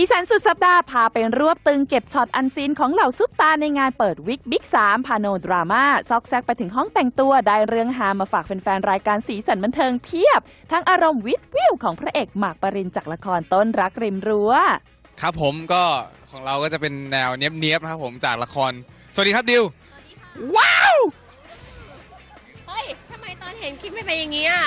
สีสันสุดสัปดาห์พาไปรวบตึงเก็บช็อตอันซีนของเหล่าซุปตาในงานเปิดวิกบิ๊ก3พาโนดราม่าซอกแซกไปถึงห้องแต่งตัวได้เรื่องฮามาฝากแฟนๆ รายการสีสันบันเทิงเพียบ ทั้งอารมณ์วิดวิวของพระเอกหมากปรินจากละครต้นรักริมรั้ว ครับผมก็ของเราก็จะเป็นแนวเนี้ยบๆนะครับผมจากละคร สวัสดีครับดิว ว้าว เฮ้ย ทำไมตอนเห็นคลิปไม่เป็นอย่างนี้อะ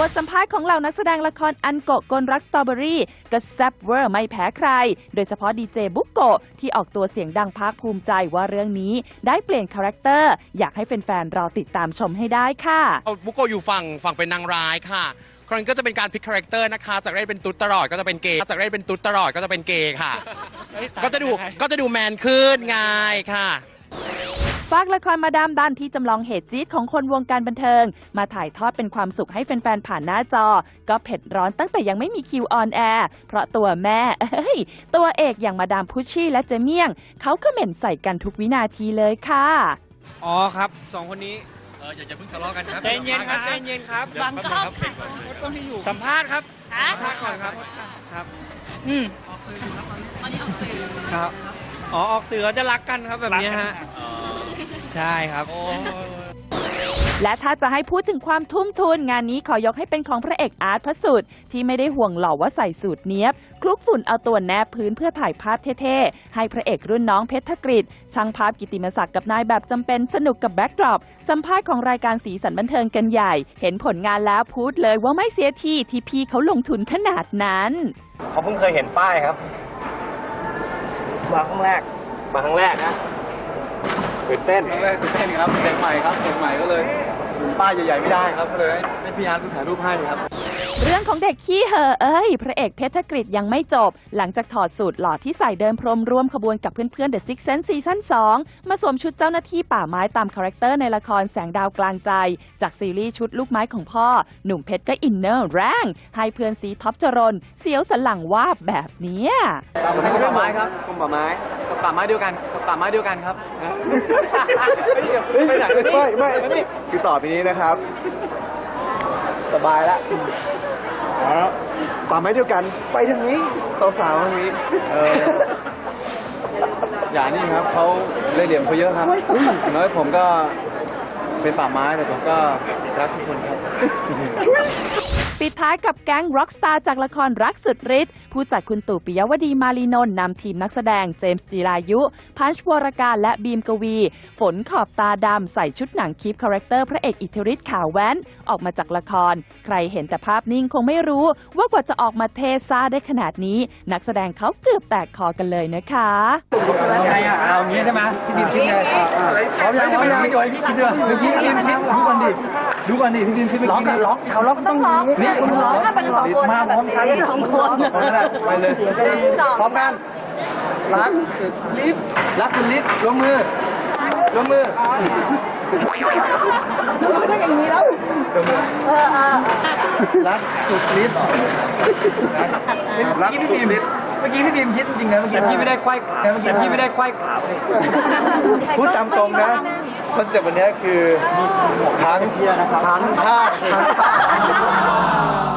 บทสัมภาษณ์ของเหล่านักแสดงละครอันโกะกลรักสตรอเบอรี่ก็แซ่บเวอร์ไม่แพ้ใคร โดยเฉพาะดีเจบุ๊กโกะที่ออกตัวเสียงดังภาคภูมิใจว่าเรื่องนี้ได้เปลี่ยนคาแรคเตอร์ อยากให้แฟนๆรอติดตามชมให้ได้ค่ะเอาบุโกะอยู่ฝั่งฝั่งเป็นนางร้ายค่ะ ครั้งก็จะเป็นการพลิกคาแรคเตอร์นะคะ จากเล่นเป็นตุ๊ดตลอดก็จะเป็นเกย์จากเล่นเป็นตุ๊ดตลอดก็จะเป็นเกย์ค่ะ ก็จะดูก็จะดูแมนขึ้นไงค่ะ ฝากละครมาดามดันที่จำลองเหตุจี๊ดของคนวงการบันเทิง มาถ่ายทอดเป็นความสุขให้แฟนๆ ผ่านหน้าจอ ก็เผ็ดร้อนตั้งแต่ยังไม่มีคิวออนแอร์ เพราะตัวแม่เอ้ยตัวเอกอย่างมาดามพุชชี่และเจเมี่ยง เขาก็เหม็นใส่กันทุกวินาทีเลยค่ะ อ๋อครับสองคนนี้เอออย่าอย่าเพิ่งทะเลาะกันครับใจเย็นครับใจเย็นครับบางกล้องค่ะสัมภาษณ์ครับฮะสัมภาษณ์ก่อนครับครับ อืมครับอ๋อออกสื่อเขาจะรักกันครับแบบนี้ฮะ ใช่ครับ และถ้าจะให้พูดถึงความทุ่มทุนงานนี้ขอยกให้เป็นของพระเอกอาร์ตพระสุดที่ไม่ได้ห่วงหล่อว่าใส่สูตรเนี้ยบ คลุกฝุ่นเอาตัวแนบพื้นเพื่อถ่ายภาพเท่ๆ ให้พระเอกรุ่นน้องเพชรธกฤษช่างภาพกิติมศักดิ์กับนายแบบจำเป็นสนุกกับแบ็กดรอปสัมภาษณ์ของรายการสีสันบันเทิงกันใหญ่ เห็นผลงานแล้วพูดเลยว่าไม่เสียทีที่พี่เขาลงทุนขนาดนั้นเขาเพิ่งเคยเห็นป้ายครับ มาครั้งแรก มาครั้งแรกนะ ตื่นเต้น ครั้งแรกตื่นเต้นครับเด็กใหม่ครับเด็กใหม่ก็เลยถึงป้ายใหญ่ๆไม่ได้ครับก็เลยให้พี่อาร์ตถ่ายรูปให้ครับ เรื่องของเด็กขี้เหอะเอ้ย พระเอกเพชรธกฤษยังไม่จบ หลังจากถอดสูตรหล่อที่ใส่เดินพรมร่วมขบวนกับเพื่อนๆ The Six Sense ซีซั่น2 มาสวมชุดเจ้าหน้าที่ป่าไม้ตามคาแรคเตอร์ในละครแสงดาวกลางใจ จากซีรีส์ชุดลูกไม้ของพ่อ หนุ่มเพชรก็อินเนอร์แรงให้เพื่อนซีท็อปจรนเสียวสันหลังวาบแบบเนี้ยกรมป่าไม้ครับกรมป่าไม้กับ ป่าไม้เดียวกันกับป่าไม้เดียวกันครับไม่ไหนไม่ไม่ไม่คือต่อไปนี้นะครับ สบายละป่าไม้เดียวกันไปทางนี้สาวๆทางนี้เอออย่านี่ครับเขาได้เหลี่ยมเขาเยอะครับอย่างน้อยผมก็เป็นป่าไม้แต่ผมก็ รักทุกคนครับ ปิดท้ายกับแก๊งร็อกสตาร์จากละครรักสุดฤทธิ์ผู้จัดคุณตู่ปิยวดีมาลีนนท์นำทีมนักแสดงเจมส์จีรายุ พันช์วรการและบีมกวี ฝนขอบตาดำใส่ชุดหนังคีปคาแรคเตอร์พระเอกอิทธิฤทธิ์ขาวแว้น ออกมาจากละคร ใครเห็นแต่ภาพนิ่งคงไม่รู้ ว่ากว่าจะออกมาเทซ่าได้ขนาดนี้ นักแสดงเขาเกือบแตกคอกันเลยนะคะไงอะเอางี้ใช่ไหมพี่ดิมคิดไงพร้อมยังพร้อมยังไม่โดยพี่คิดด้วยเมื่อกี้พี่ดิมคิดดูก่อนดิดูก่อนดิพี่ดิมคิดเมื่อกี้ล็อกเขาล็อกต้องร้องนี่คุณร้องถ้าเป็นสองคนมาพร้อมกันสองคนไปเลยพร้อมกันรักลิฟรักคุณลิฟยกมือยกมือไม่ได้อย่างนี้แล้วรักสุดลิฟรักพี่ดิม เมื่อกี้พี่ดิมคิดจริงนะเมื่อกี้แต่พี่ไม่ได้ควายขาแต่พี่ไม่ได้ควายขาเลยพูดตามตรงนะคอนเซ็ปต์วันนี้คือทั้งทั้งภาคทั้งภาค